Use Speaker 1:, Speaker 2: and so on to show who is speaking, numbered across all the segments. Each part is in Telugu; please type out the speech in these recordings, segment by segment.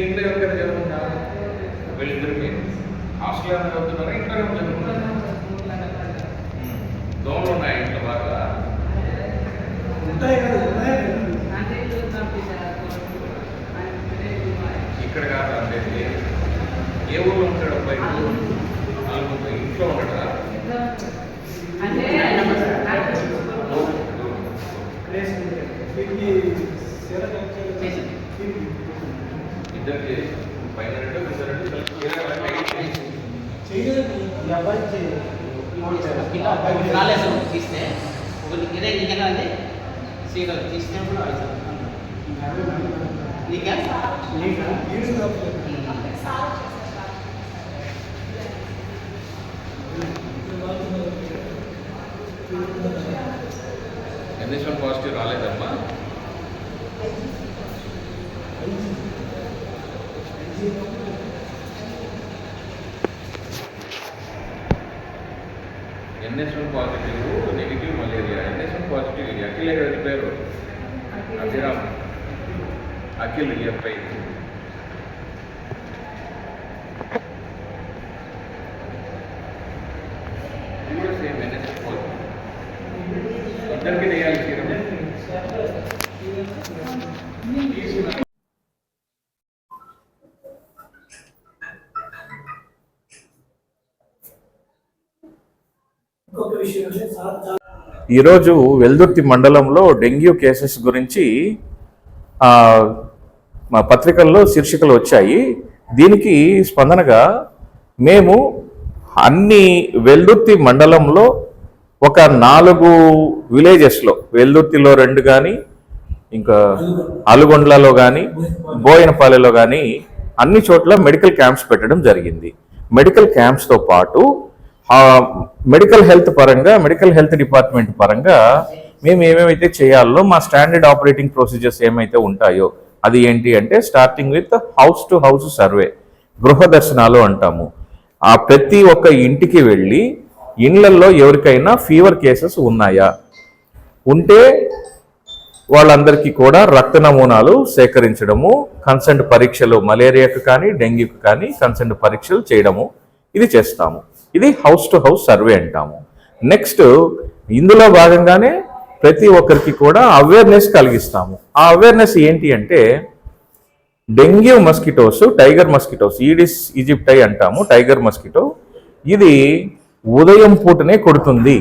Speaker 1: ఇంట్లో ఎవరికైనా చదువుకుంటా వీళ్ళిద్దరు మీరు హాస్టల్ ఏమైనా చదువుతున్నారా ఇంట్లోనే చదువుకుంటారా దోమలు ఉన్నాయి ఇంట్లో బాగా
Speaker 2: ఉంటాయి కదా ఉన్నాయి
Speaker 1: ఇక్కడ కాదు అంటే ఏ ఊళ్ళో ఉంటాడు అబ్బాయి నాలుగు ఇంట్లో ఉంటాడా
Speaker 2: వీటికి చీర కట్టే-
Speaker 1: ఇద్దరికి పైన రెండు కింద రెండు కలిపి చీర కట్టి
Speaker 2: చెయ్యాలి ఈ అబ్బాయి చేయాలి
Speaker 3: కాలేసం తీస్తే ఒకటి ఇదే నీకన్నా అది సీరియల్ తీసినప్పుడు నీకా.
Speaker 1: NS one positive రాలేదమ్మా. NS one positive negative malaria. NS one positive ఇది అఖిల్ ఎవరి పేరు. అభిరామ్. అఖిల్ ఈ అబ్బాయి ఇది కూడా సేమ్ ఎన్ఎస్వన్ పాజిటివ్ ఇద్దరికి చేయాలి సీరం
Speaker 2: ఇంకొక విషయం అంటే సార్ చాలా
Speaker 4: ఈరోజు వెల్దుర్తి మండలంలో డెంగ్యూ కేసెస్ గురించి మా పత్రికల్లో శీర్షికలు వచ్చాయి. దీనికి స్పందనగా మేము అన్ని వెల్దుర్తి మండలంలో ఒక నాలుగు విలేజెస్లో వెల్దుర్తిలో రెండు కానీ ఇంకా అలుగొండ్లలో కానీ బోయనపాలెలో కానీ అన్ని చోట్ల మెడికల్ క్యాంప్స్ పెట్టడం జరిగింది. మెడికల్ క్యాంప్స్తో పాటు ఆ మెడికల్ హెల్త్ పరంగా మెడికల్ హెల్త్ డిపార్ట్మెంట్ పరంగా మేము ఏమేమైతే చేయాలో మా స్టాండర్డ్ ఆపరేటింగ్ ప్రొసీజర్స్ ఏమైతే ఉంటాయో అది ఏంటి అంటే starting with house to house survey గృహ దర్శనాలు అంటాము. ఆ ప్రతి ఒక్క ఇంటికి వెళ్ళి ఇండ్లల్లో ఎవరికైనా ఫీవర్ కేసెస్ ఉన్నాయా? ఉంటే వాళ్ళందరికీ కూడా రక్త నమూనాలు సేకరించడము కన్సెంట్ పరీక్షలు మలేరియాకు కానీ డెంగ్యూకి కానీ కన్సెంట్ పరీక్షలు చేయడము ఇది చేస్తాము. ఇది హౌస్ టు హౌస్ సర్వే అంటాము. నెక్స్ట్ ఇందులో భాగంగానే ప్రతి ఒక్కరికి కూడా అవేర్నెస్ కలిగిస్తాము. ఆ అవేర్నెస్ ఏంటి అంటే dengue mosquitoes tiger mosquitoes Aedes aegypti అంటాము టైగర్ మస్కిటో. ఇది ఉదయం పూటనే కొడుతుంది.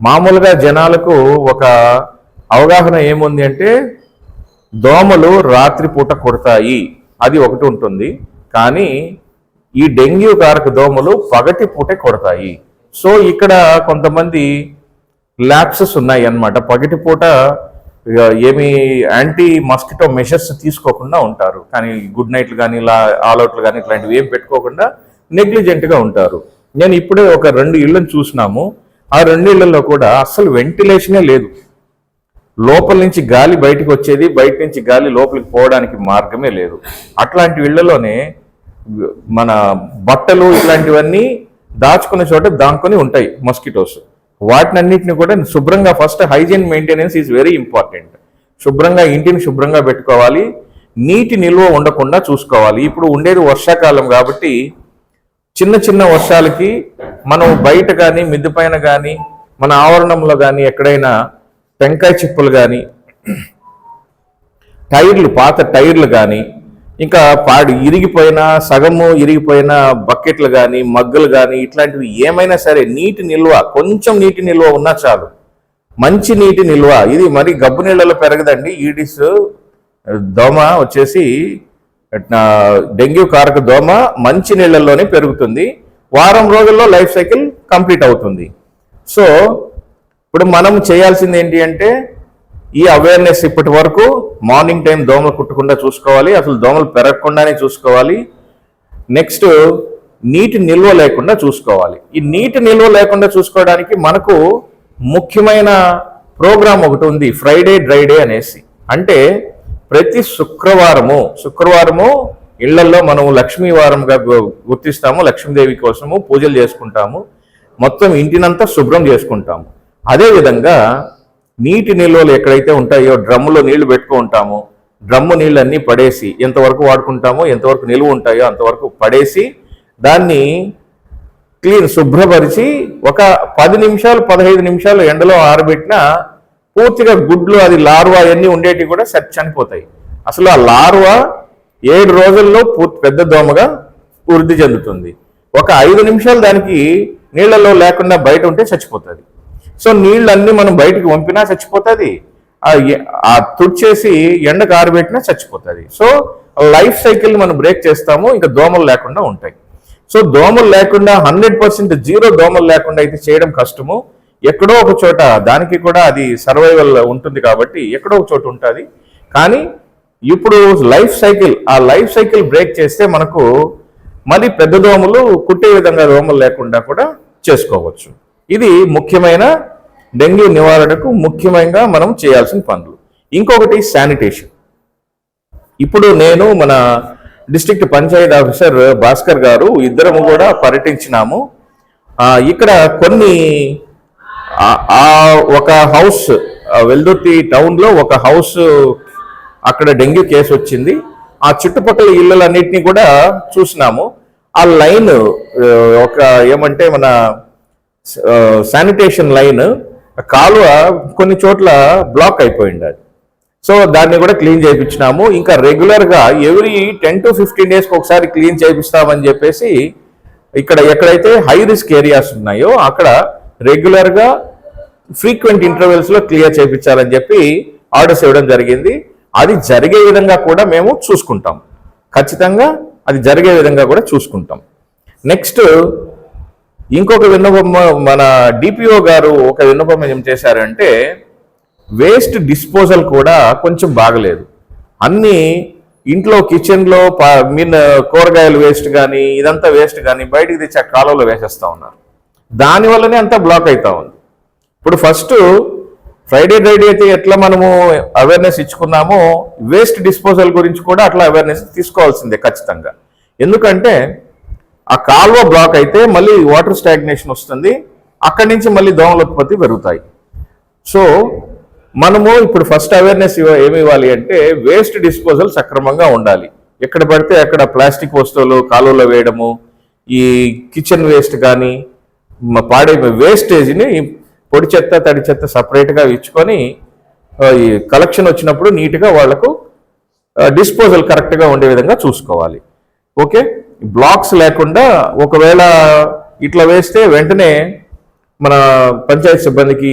Speaker 4: మామూలుగా జనాలకు ఒక అవగాహన ఏముంది అంటే దోమలు రాత్రిపూట కొడతాయి. అది ఒకటి ఉంటుంది. కానీ ఈ డెంగ్యూ కారక దోమలు పగటి పూటే కొడతాయి. సో ఇక్కడ కొంతమంది ల్యాప్సెస్ ఉన్నాయి అన్నమాట పగటి పూట ఇక ఏమి యాంటీ మస్కిటో మెషర్స్ తీసుకోకుండా ఉంటారు. కానీ గుడ్ నైట్లు కానీ ఇలా ఆల్అవుట్లు కానీ ఇట్లాంటివి ఏం పెట్టుకోకుండా నెగ్లిజెంట్గా ఉంటారు. నేను ఇప్పుడే ఒక రెండు ఇళ్ళని చూసినాము. ఆ రెండు ఇళ్ళలో కూడా అస్సలు వెంటిలేషనే లేదు. లోపల నుంచి గాలి బయటికి వచ్చేది బయట నుంచి గాలి లోపలికి పోవడానికి మార్గమే లేదు. అట్లాంటి ఇళ్ళలోనే మన బట్టలు ఇట్లాంటివన్నీ దాచుకునే చోట దాంకొని ఉంటాయి మస్కిటోస్. వాటినన్నిటిని కూడా శుభ్రంగా first hygiene maintenance is very important. శుభ్రంగా ఇంటిని శుభ్రంగా పెట్టుకోవాలి. నీటి నిల్వ ఉండకుండా చూసుకోవాలి. ఇప్పుడు ఉండేది వర్షాకాలం కాబట్టి చిన్న చిన్న వర్షాలకి మనం బయట కానీ మిద్దె పైన కానీ మన ఆవరణంలో కానీ ఎక్కడైనా టెంకాయ చిప్పులు కానీ టైర్లు పాత టైర్లు కానీ ఇంకా పాడి ఇరిగిపోయిన సగము ఇరిగిపోయిన బకెట్లు కానీ మగ్గులు కానీ ఇట్లాంటివి ఏమైనా సరే నీటి నిల్వ కొంచెం నీటి నిల్వ ఉన్నా చాలు. మంచి నీటి నిల్వ. ఇది మరి గబ్బు నీళ్ళలో పెరగదండి. ఈడిస్ దోమ వచ్చేసి డెంగ్యూ కారక దోమ మంచి నీళ్ళల్లోనే పెరుగుతుంది. వారం రోజుల్లో లైఫ్ సైకిల్ కంప్లీట్ అవుతుంది. సో ఇప్పుడు మనం చేయాల్సింది ఏంటి అంటే ఈ అవేర్నెస్ ఇప్పటి వరకు మార్నింగ్ టైం దోమలు కుట్టకుండా చూసుకోవాలి అసలు దోమలు పెరగకుండానే చూసుకోవాలి. నెక్స్ట్ నీటి నిల్వ లేకుండా చూసుకోవాలి. ఈ నీటి నిల్వ లేకుండా చూసుకోవడానికి మనకు ముఖ్యమైన ప్రోగ్రామ్ ఒకటి ఉంది ఫ్రైడే డ్రై డే అనేసి. అంటే ప్రతి శుక్రవారము శుక్రవారము ఇళ్ళలో మనం లక్ష్మీ వారంగా గుర్తిస్తాము లక్ష్మీదేవి కోసము పూజలు చేసుకుంటాము మొత్తం ఇంటినంతా శుభ్రం చేసుకుంటాము. అదేవిధంగా నీటి నిల్వలు ఎక్కడైతే ఉంటాయో డ్రమ్ములో నీళ్ళు పెట్టుకుంటాము డ్రమ్ము నీళ్ళన్నీ పడేసి ఎంతవరకు వాడుకుంటామో ఎంతవరకు నిలువ ఉంటాయో అంతవరకు పడేసి దాన్ని క్లీన్ శుభ్రపరిచి ఒక పది నిమిషాలు పదహైదు నిమిషాలు ఎండలో ఆరబెట్టినా పూర్తిగా గుడ్లు అది లార్వా అవన్నీ ఉండేటివి కూడా సరి చనిపోతాయి. అసలు ఆ లార్వా ఏడు రోజుల్లో పూర్తి పెద్ద దోమగా వృద్ధి చెందుతుంది. ఒక ఐదు నిమిషాలు దానికి నీళ్ళలో లేకుండా బయట ఉంటే చచ్చిపోతుంది. సో నీళ్ళన్నీ మనం బయటికి పంపినా చచ్చిపోతుంది. ఆ తుడిచేసి ఎండకు ఆరబెట్టినా చచ్చిపోతుంది. సో లైఫ్ సైకిల్ మనం బ్రేక్ చేస్తాము ఇంకా దోమలు లేకుండా ఉంటాయి. సో దోమలు లేకుండా హండ్రెడ్ పర్సెంట్ జీరో దోమలు లేకుండా అయితే చేయడం కష్టము. ఎక్కడో ఒక చోట దానికి కూడా అది సర్వైవల్ ఉంటుంది కాబట్టి ఎక్కడో ఒక చోట ఉంటుంది. కానీ ఇప్పుడు లైఫ్ సైకిల్ ఆ లైఫ్ సైకిల్ బ్రేక్ చేస్తే మనకు మరి పెద్ద దోమలు కుట్టే విధంగా దోమలు లేకుండా కూడా చేసుకోవచ్చు. ఇది ముఖ్యమైన డెంగ్యూ నివారణకు ముఖ్యంగా మనం చేయాల్సిన పనులు. ఇంకొకటి శానిటేషన్. ఇప్పుడు నేను మన డిస్ట్రిక్ట్ పంచాయత్ ఆఫీసర్ భాస్కర్ గారు ఇద్దరము కూడా పర్యటించినాము. ఇక్కడ కొన్ని ఆ- ఒక హౌస్ వెల్దుర్తి టౌన్లో ఒక హౌస్ అక్కడ డెంగ్యూ కేసు వచ్చింది. ఆ చుట్టుపక్కల ఇళ్ళలన్నింటినీ కూడా చూసినాము. ఆ లైన్ ఒక ఏమంటే మన శానిటేషన్ లైన్ కాలువ కొన్ని చోట్ల బ్లాక్ అయిపోయింది అది. సో దాన్ని కూడా క్లీన్ చేయించినాము. ఇంకా రెగ్యులర్గా ఎవ్రీ టెన్ టు ఫిఫ్టీన్ డేస్కి ఒకసారి క్లీన్ చేయిస్తామని చెప్పేసి ఇక్కడ ఎక్కడైతే హై రిస్క్ ఏరియాస్ ఉన్నాయో అక్కడ రెగ్యులర్గా ఫ్రీక్వెంట్ ఇంటర్వెల్స్లో క్లియర్ చేయించాలని చెప్పి ఆర్డర్స్ ఇవ్వడం జరిగింది. అది జరిగే విధంగా కూడా మేము చూసుకుంటాం. ఖచ్చితంగా అది జరిగే విధంగా కూడా చూసుకుంటాం. నెక్స్ట్ ఇంకొక విన్నపం మన డిపిఓ గారు ఒక విన్నపం ఏం చేశారంటే వేస్ట్ డిస్పోజల్ కూడా కొంచెం బాగలేదు. అన్నీ ఇంట్లో కిచెన్లో మీన్ కూరగాయలు వేస్ట్ కానీ ఇదంతా వేస్ట్ కానీ బయటికి తెచ్చి ఆ కాలువలో వేసేస్తా ఉన్నారు. దానివల్లనే అంతా బ్లాక్ అవుతా ఉంది. ఇప్పుడు ఫస్ట్ ఫ్రైడే డ్రైడే అయితే ఎట్లా మనము అవేర్నెస్ ఇచ్చుకున్నామో వేస్ట్ డిస్పోజల్ గురించి కూడా అట్లా అవేర్నెస్ తీసుకోవాల్సిందే ఖచ్చితంగా. ఎందుకంటే ఆ కాలువ బ్లాక్ అయితే మళ్ళీ వాటర్ స్టాగ్నేషన్ వస్తుంది. అక్కడి నుంచి మళ్ళీ దోమల ఉత్పత్తి పెరుగుతాయి. సో మనము ఇప్పుడు ఫస్ట్ అవేర్నెస్ ఏమి ఇవ్వాలి అంటే వేస్ట్ డిస్పోజల్ సక్రమంగా ఉండాలి. ఎక్కడ పడితే అక్కడ ప్లాస్టిక్ వస్తువులు కాలువలో వేయడము ఈ కిచెన్ వేస్ట్ కానీ పాడే వేస్టేజ్ని పొడి చెత్త తడి చెత్త సపరేట్గా ఇచ్చుకొని ఈ కలెక్షన్ వచ్చినప్పుడు నీట్గా వాళ్ళకు డిస్పోజల్ కరెక్ట్గా ఉండే విధంగా చూసుకోవాలి. ఓకే? బ్లాక్స్ లేకుండా ఒకవేళ ఇట్లా వేస్తే వెంటనే మన పంచాయత్ సిబ్బందికి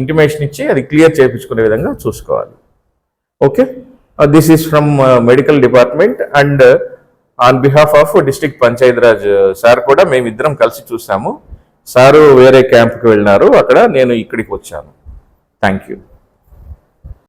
Speaker 4: ఇంటిమేషన్ ఇచ్చి అది క్లియర్ చేయించుకునే విధంగా చూసుకోవాలి. Okay? This is from medical department and on behalf of district Panchayati Raj sir కూడా మేమిద్దరం కలిసి చూసాము. సారు వేరే క్యాంప్కి వెళ్ళినారు. అక్కడ నేను ఇక్కడికి వచ్చాను. Thank you